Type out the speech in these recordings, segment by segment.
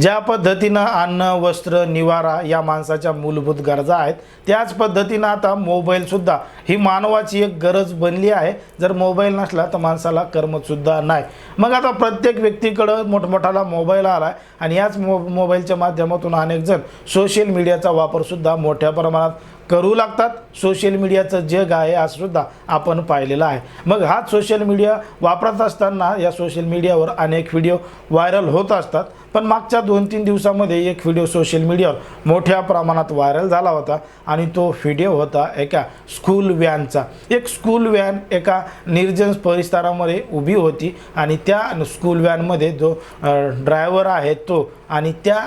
ज्या पद्धतीनं अन्न वस्त्र निवारा या माणसाच्या मूलभूत गरजा आहेत त्याच पद्धतीनं आता मोबाईलसुद्धा ही मानवाची एक गरज बनली आहे. जर मोबाईल नसला तर माणसाला कर्मसुद्धा नाही. मग आता प्रत्येक व्यक्तीकडं मोठमोठाला मोबाईल आला आहे आणि याच मो मोबाईलच्या माध्यमातून अनेक जण सोशल मीडियाचा वापरसुद्धा मोठ्या प्रमाणात करू लागतात. सोशल मीडियाचं जग आहे आज सुद्धा आपण पाहिलेलं आहे. मग हाच सोशल मीडिया वापरत असताना या सोशल मीडियावर अनेक व्हिडिओ व्हायरल होत असतात. पण मागच्या दोन तीन दिवसामध्ये एक व्हिडिओ सोशल मीडियावर मोठ्या प्रमाणात व्हायरल झाला होता आणि तो व्हिडिओ होता एका स्कूल व्हॅनचा एक स्कूल व्हॅन एका निर्जन परिसरामध्ये उभी होती आणि त्या स्कूल व्हॅनमध्ये जो ड्रायव्हर आहे तो आणि त्या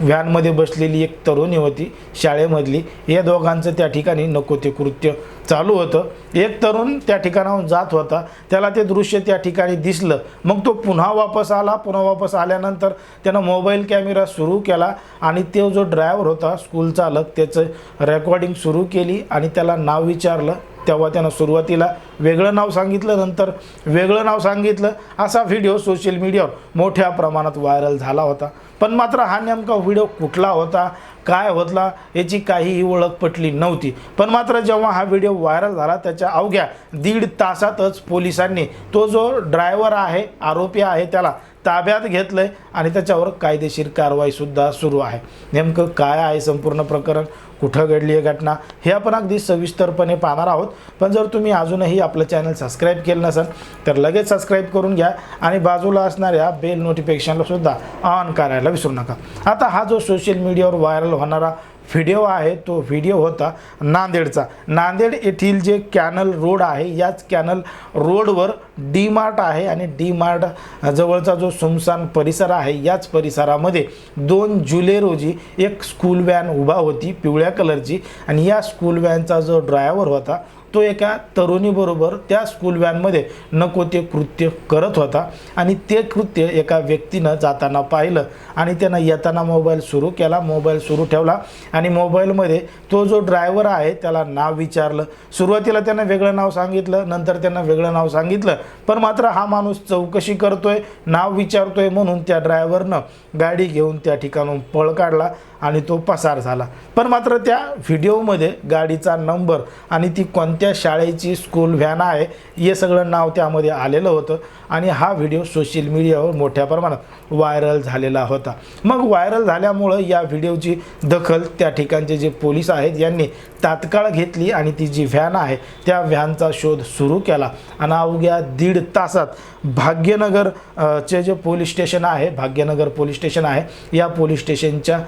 व्हॅनमध्ये बसलेली एक तरुणी होती शाळेमधली. या दोघांचं त्या ठिकाणी नको ते कृत्य चालू होतं. एक तरुण त्या ठिकाणाहून जात होता. त्याला ते दृश्य त्या ठिकाणी दिसलं. मग तो पुन्हा वापस आला. पुन्हा वापस आल्यानंतर त्यानं मोबाईल कॅमेरा सुरू केला आणि तो जो ड्रायव्हर होता स्कूल चालक त्याचं रेकॉर्डिंग सुरू केली आणि त्याला नाव विचारलं. तेव्हा त्यानं सुरुवातीला वेगळं नाव सांगितलं नंतर वेगळं नाव सांगितलं. असा व्हिडिओ सोशल मीडियावर मोठ्या प्रमाणात व्हायरल झाला होता. पण मात्र हा नेमका व्हिडिओ कुठला होता काय होतला याची काहीही ओळख पटली नव्हती. पण मात्र जेव्हा हा व्हिडिओ व्हायरल झाला त्याच्या अवघ्या दीड तासातच पोलिसांनी तो जो ड्रायव्हर आहे आरोपी आहे त्याला ताब्यात घेतलं आहे आणि त्याच्यावर कायदेशीर कारवाईसुद्धा सुरू आहे. नेमकं काय आहे संपूर्ण प्रकरण? कुठं घडली आहे घटना? हे आपण अगदी सविस्तरपणे पाहणार आहोत. पण जर तुम्ही अजूनही आपलं चॅनल सबस्क्राईब केलं नसेल तर लगेच सबस्क्राईब करून घ्या आणि बाजूला असणाऱ्या बेल नोटिफिकेशनला सुद्धा ऑन करायला विसरू नका. आता हा जो सोशल मीडियावर व्हायरल होणारा व्हिडिओ आहे तो व्हिडिओ होता नांदेडचा. नांदेड येथील जे कॅनल रोड आहे याच कॅनल रोडवर डी मार्ट आहे आणि डी मार्ट जवळचा जो सुमसान परिसर आहे याच परिसरामध्ये दोन जुलै रोजी एक स्कूल व्हॅन उभा होती पिवळ्या कलरची आणि या स्कूल व्हॅनचा जो ड्रायव्हर होता तो एका तरुणीबरोबर त्या स्कूल व्हॅनमध्ये नको ते कृत्य करत होता. आणि ते कृत्य एका व्यक्तीनं जाताना पाहिलं आणि त्यानं येताना मोबाईल सुरू केला. मोबाईल सुरू ठेवला आणि मोबाईलमध्ये तो जो ड्रायव्हर आहे त्याला नाव विचारलं. सुरुवातीला त्यानं वेगळं नाव सांगितलं नंतर त्यानं वेगळं नाव सांगितलं. पण मात्र हा माणूस चौकशी करतोय नाव विचारतोय म्हणून त्या ड्रायव्हरनं गाडी घेऊन त्या ठिकाणून पळ काढला. आणि तो पसार झाला. पण मात्र त्या व्हिडिओमध्ये गाडीचा नंबर आणि ती कोणत्या शाळेची स्कूल व्हॅन आहे हे सगळं नाव त्यामध्ये आलेलं होतं. आणि हा व्हिडिओ सोशल मीडियावर मोठ्या प्रमाणात व्हायरल झालेला होता. मग व्हायरल झाल्यामुळं या व्हिडिओची दखल त्या ठिकाणचे जे पोलीस आहेत यांनी तात्काळ घेतली आणि ती जी व्हॅन आहे त्या व्हॅनचा शोध सुरू केला. आणि अवघ्या दीड तासात भाग्यनगर चे जे पोलीस स्टेशन आहे भाग्यनगर पोलीस स्टेशन आहे या पोलीस स्टेशनच्या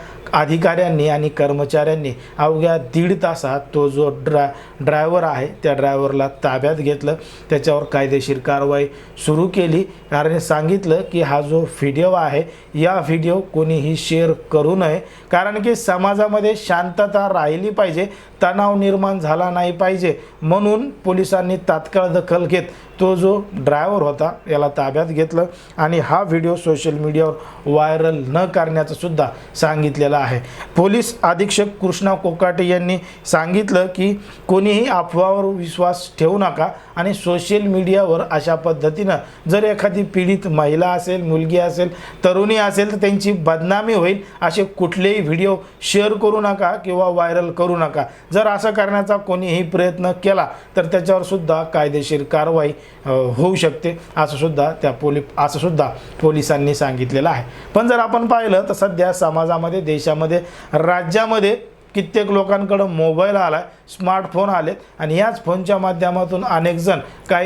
अधिकाऱ्यांनी आणि कर्मचाऱ्यांनी अवघ्या दीड तासात तो जो ड्रा ड्रायव्हर आहे त्या ड्रायव्हरला ताब्यात घेतलं. त्याच्यावर कायदेशीर कारवाई सुरू केली. कारण सांगितलं की हा जो व्हिडिओ आहे या व्हिडिओ कोणीही शेअर करू नये. कारण की समाजामध्ये शांतता राहिली पाहिजे तणाव निर्माण झाला नाही पाहिजे. म्हणून पोलिसांनी तात्काळ दखल घेत तो जो ड्रायव्हर होता याला ताब्यात घेतलं आणि हा व्हिडिओ सोशल मीडियावर व्हायरल न करण्याचं सुद्धा सांगितलेलं आहे. पोलीस अधीक्षक कृष्णा कोकाटे यांनी सांगितलं की कोणीही अफवावर विश्वास ठेवू नका आणि सोशल मीडियावर अशा पद्धतीनं जर एखादी पीडित महिला असेल मुलगी असेल तरुणी असेल तर त्यांची बदनामी होईल असे कुठलेही व्हिडिओ शेअर करू नका किंवा व्हायरल करू नका. जर असं करण्याचा कोणीही प्रयत्न केला तर त्याच्यावर सुद्धा कायदेशीर कारवाई होऊ शकते. असं सुद्धा त्या पोली असं सुद्धा पोलिसांनी सांगितलेलं आहे. पण जर आपण पाहिलं तर सध्या समाजामध्ये देशामध्ये राज्यामध्ये कित्येक लोकांकडं मोबाईल आला आहे स्मार्टफोन आलेत आणि याच फोनच्या माध्यमातून अनेकजण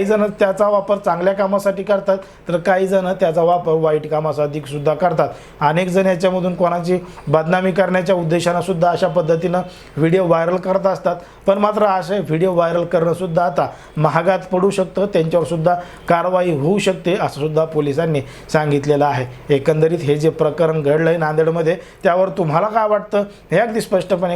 जण त्याचा वापर चांगल्या कामासाठी करतात तर काहीजणं त्याचा वापर वाईट कामासाठी सुद्धा करतात. अनेकजण याच्यामधून कोणाची बदनामी करण्याच्या उद्देशानं सुद्धा अशा पद्धतीनं व्हिडिओ व्हायरल करत असतात. पण मात्र असे व्हिडिओ व्हायरल करणंसुद्धा आता महागात पडू शकतं त्यांच्यावरसुद्धा कारवाई होऊ शकते असंसुद्धा पोलिसांनी सांगितलेलं आहे. एकंदरीत हे जे प्रकरण घडलं आहे नांदेडमध्ये त्यावर तुम्हाला काय वाटतं? हे अगदी स्पष्टपणे